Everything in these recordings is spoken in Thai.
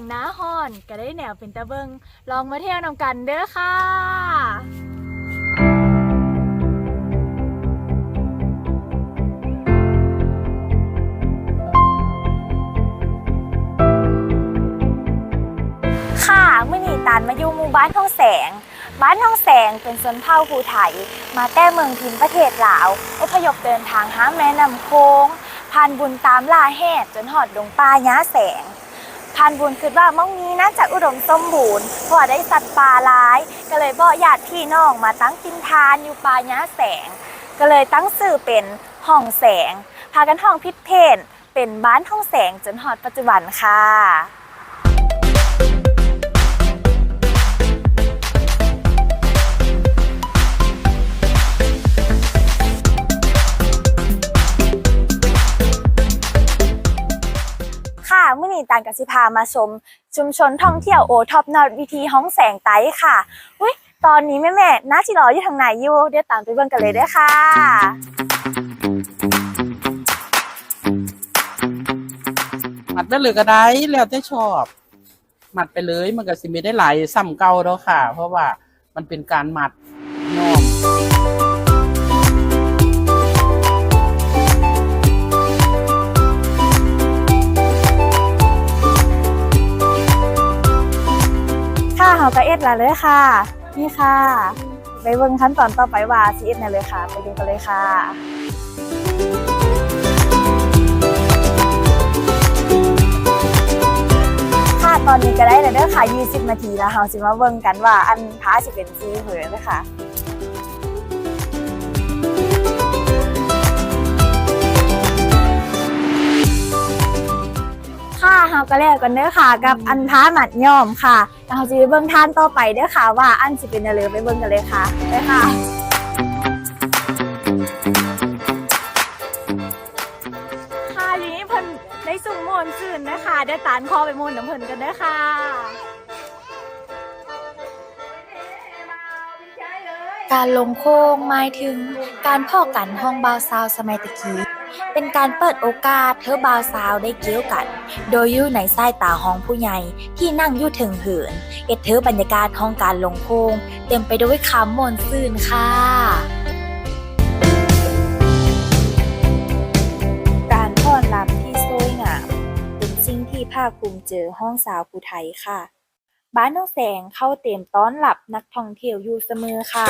งหน้าห้อนก็ได้แนวเป็นตะเบิงลองมาเที่ยวนำกันเด้อค่ะค่ะเมื่อนีตานมาอยู่หมู่บ้านท่องแสง บ้านท่องแสงเป็นชนเผ่าภูไทย มาแต่เมืองพินประเทศลาวอพยพเดินทางหาแม่น้ำโค้งผ่านบุญตามลาแหดจนหอดดงป่าย้าแสง พานบุญคือว่ามั่งนี้น่าจะอุดมสมบูรณ์เพราะได้สัตว์ป่าร้าย ก็เลยบอญาติพี่น้องมาตั้งกินทานอยู่ป่าย้าแสง ก็เลยตั้งสื่อเป็นห้องแสง พากันห้องพิษเพนเป็นบ้านห้องแสงจนหอดปัจจุบันค่ะ ตานกสิพามาชม ชุมชนท่องเที่ยวโอท็อปนอตวิธีห้องแสงไต้ค่ะอุ้ยตอนนี้แม่แม่น้าจิรออยู่ทางไหนอยู่เดี๋ยวตามไปเบิ่งกันเลยด้อค่ะ หมัดได้เลยก็ได้แล้วแต่ชอบ หมัดไปเลยมันก็สิไม่ได้หลายซ้ำเก่าแล้วค่ะ เพราะว่ามันเป็นการหมัด เอ็ดละเลยค่ะ นี่ค่ะ ไปเบิ่งขั้นตอนต่อไปว่าซีเอ็ดน่เลยค่ะ ไปดูกันเลยค่ะค่ะตอนนี้ก็ได้แล้วเด้อค่ะ 20 นาทีแล้วเราสิมาเบิ่งกันว่าอันท้าสิเป็นซีเหยเลยค่ะาก็แล้วกันเด้อค่ะ กับอันท้าหมัดย่อมค่ะแล้วเฮาสิไปเบิ่งท่านต่อไปเด้อค่ะ ว่าอันสิเป็นอะไรไปเบิ่งกันเลยค่ะไปค่ะค่ะทีนี้เพิ่นได้สุ่มมนต์ซื่นนะคะได้ตานคอไปมนต์น้ำเพิ่นกันเด้อค่ะการลงโค้งหมายถึงการพ่อกันห้องบาวซาวสมัยตะกี้ เป็นการเปิดโอกาสเธอบาวซาวได้เกี่ยวกัน โดยอยู่ในสายตาห้องผู้ใหญ่ที่นั่งอยู่ถึงเหินเอ็ดเธอบรรยากาศของการลงโค้งเต็มไปด้วยคำมนซื่นค่ะการต้อนรับที่สวยงามเป็นสิ่งที่ภาคภูมิเจอห้องสาวผู้ไทยค่ะ บ้านน้องแสงเข้าเต็มต้อนรับนักท่องเที่ยวอยู่เสมอค่ะ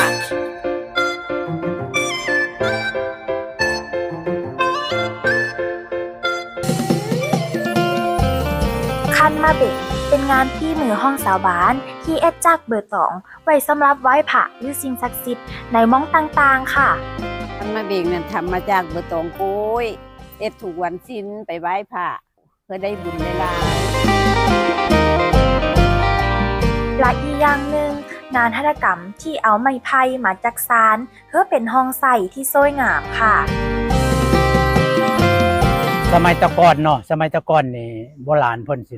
คันมาเบ่งเป็นงานที่มือห้องสาวบ้าน ที่เอ็ดจากเบอร์ตองไว้สำหรับไหว้พระหรือสิ่งศักดิ์สิทธิ์ในหมองต่างๆค่ะมันมาเบงนั่นทำมาจากเบอร์ตองโกยเอ็ดถูกวันสิ้นไปไหว้พระเพื่อได้บุญได้ลายและอีกอย่างหนึ่งงานหัตถกรรมที่เอาไม้ไผ่มาจักสานเพื่อเป็นห้องใส่ที่สวยงามค่ะ สมัยแตะก่อนเนาะสมัยแตะก่อนนี่โบราณเพิ่นสิ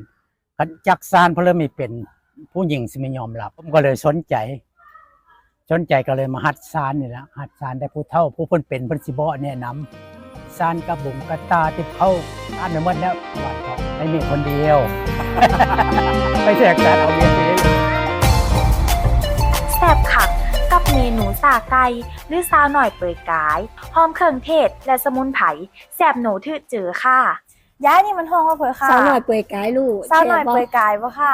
คันจักสานเพิ่นเริ่มมีเป็นผู้หญิงสิไม่ยอมรับผมก็เลยสนใจ สนใจก็เลยมาหัดสานนี่แหละหัดสานได้ผู้เฒ่า ผู้เพิ่นเป็นเพิ่นสิบ่แนะนำสานกระบุงกระตาติบเข้าอ่านไปหมดแล้ววัดเขาไม่มีคนเดียวไม่ใช่การเอาเมียไปเลยแซ่บคักกับเมนูสาไก่หรือซาวหน่อยเปื่อยกายหอมเครื่องเทศและสมุนไพรแซ่บหนูทื่อเจอค่ะ ย้ายนี่มันห้องว่าเผื่อค่ะสาวหน่อยเปื่อยกายลูกซาวหน่อยเปื่อยกายปะค่ะ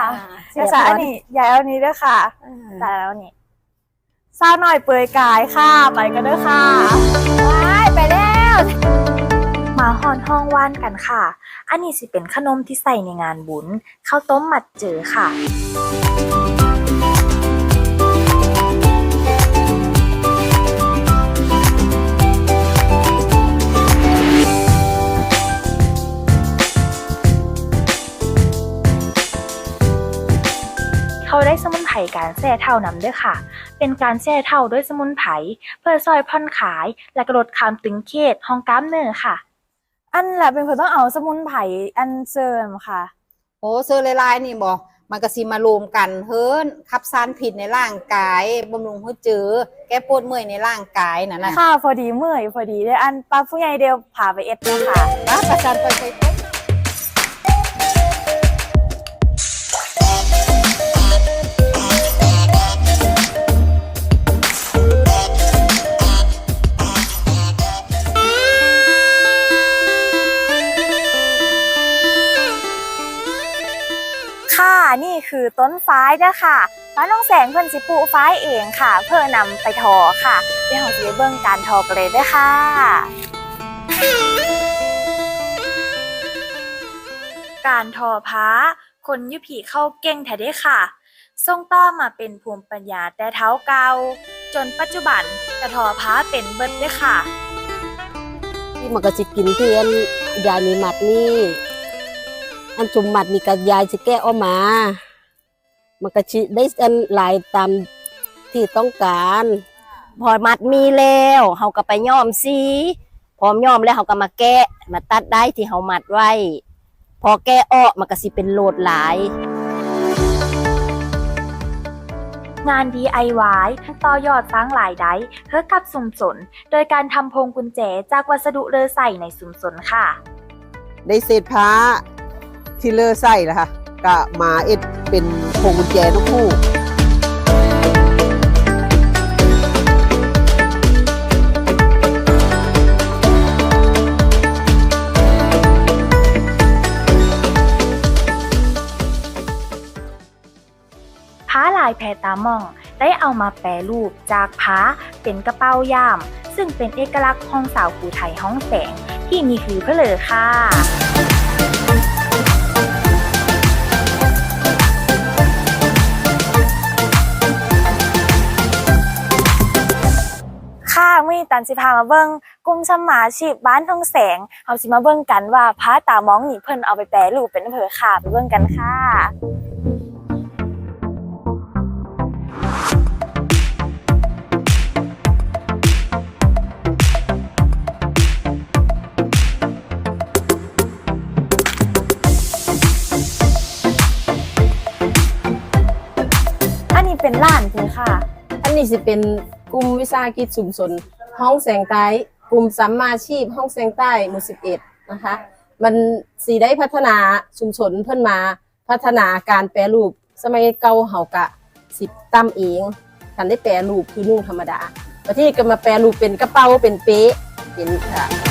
เสียภาบษาบ่อันนี้ย้ายเอานี้ด้วยค่ะอ่าแต่แล้วนี่ซาวหน่อยเปื่อยกายค่ะไปกันด้วยค่ะไปไปแล้วมาฮอนห้องว่านกันค่ะ อันนี้สิเป็นขนมที่ใส่ในงานบุญข้าวต้มหมัดเจอค่ะ การแช่เท่านำด้วยค่ะ เป็นการแช่เท่าด้วยสมุนไพรเพื่อซอยผ่อนขายและกระลดความตึงเครียดห้องกล้ามเนื้อค่ะ อันแหละเป็นคนต้องเอาสมุนไพรอันเสริมค่ะโอ้เซอร์ลายๆนี่บอกมันก็สิมารวมกันเฮิรนขับสารผิดในร่างกายบำรุงหัวเจือแก้ปวดเมื่อยในร่างกายนั่นน่ะค่ะพอดีเมื่อยพอดีเลยอันป้าผู้ใหญ่เดียวพาไปเอ็ดเลยค่ะป้าประจันไปไปไป คือต้นฟ้ายด้ค่ะบ้าน้องแสงเพิ่นสิปลูกฟ้ายเองค่ะ เพื่อนำไปทอค่ะเดี๋ยวเราจะไปเบิ่งการทอกันเลยด้ค่ะการทอผ้า คนยุผีเข้าเก่งแท้เด้ค่ะ ทรงต่อมาเป็นภูมิปัญญาแต่เท้าเก่าจนปัจจุบันกระทอผ้าเป็นเบิดเด้ค่ะ ที่มันก็สิกินเที่อนยายมีหมัดนี่ อันจุมหมัดนี่ก็ยายสิแก้ออกมา มันก็สิได้อันหลายตามที่ต้องการ พอมัดมีแล้วเฮาก็ไปย้อมสีพร้อมย้อมแล้วเฮาก็มาแกะมาตัดได้ที่เฮามัดไว้ พอแกะออกมันก็สิเป็นโหลดหลาย งาน DIY ต่อยอดสร้างรายได้เพื่อกับสุมสน โดยการทำพวงกุญแจจากวัสดุเลอใส่ในสุมสนค่ะ ได้เศษผ้าที่เลอใส่นะคะ ก็มาเอ็ดเป็นพวงกุญแจทุกคู่ผ้าลายแพรตามอง ได้เอามาแปรรูปจากผ้าเป็นกระเป๋าย่าม ซึ่งเป็นเอกลักษณ์ของสาวภูไทยห้องแสงที่มีคือเพลอค่ะันสิพามาเบิ่งกลุ่มสมาชีพบ้านทองแสงเฮาสิมาเบิ่งกันว่าผ้าตามองนี่เพิ่นเอาไปแปรรูปเป็นอำเภอค่ะไปเบิ่งกันค่ะอันนี้เป็นร้านคือค่ะ อันนี้สิเป็นกลุ่มวิสาหกิจชุมชน ห้องแสงใต้กลุ่มสัมมาชีพ ห้องแสงใต้หมู่สิบเอ็ดนะคะ มันสีได้พัฒนาชุมชนเพิ่นมาพัฒนาการแปรรูป สมัยเก่าเฮากะสิบตั้มเองทันได้แปรรูปคือนุ่งธรรมดาประเทศก็มาแปรรูปเป็นกระเป๋าเป็นเป๊ะเป็นค่ะ